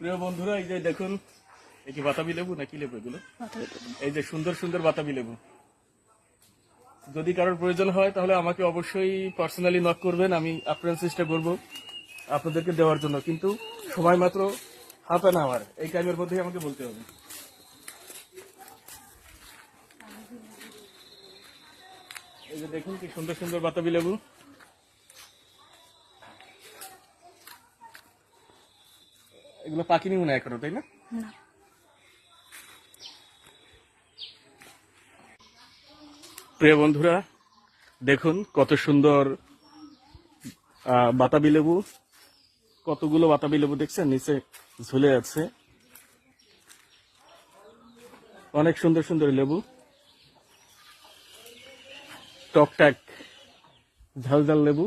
প্রিয় বন্ধুরা এই যে দেখুন এই কি বাতাবি লেবু না কি লেবু এগুলো? এই যে সুন্দর সুন্দর বাতাবি লেবু। যদি কারোর প্রয়োজন হয় তাহলে আমাকে অবশ্যই পার্সোনালি নক করবেন আমি আপ্রাণ চেষ্টা করব আপনাদেরকে দেওয়ার জন্য। কিন্তু সময় মাত্র হাফ অ্যান আওয়ার এই টাইমের মধ্যেই আমাকে বলতে হবে। এই যে দেখুন কি সুন্দর সুন্দর বাতাবি লেবু। এগুলো পাকিনি মনে হয় এখনও তাই না? প্রিয় বন্ধুরা দেখুন কত সুন্দর বাতাবি লেবু। কতগুলো বাতাবি লেবু দেখছেন? নিচে ঝুলে আছে। অনেক সুন্দর সুন্দর লেবু। টকটাক ঝাল ঝাল লেবু।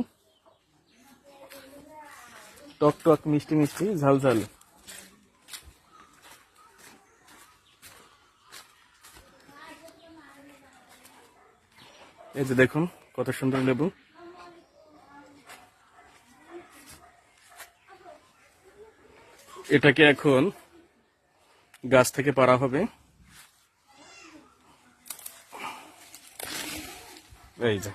টক টক মিষ্টি মিষ্টি ঝাল ঝাল এই যে দেখুন কত সুন্দর লেবু। এটাকে এখন গাছ থেকে পারা হবে। এই যে।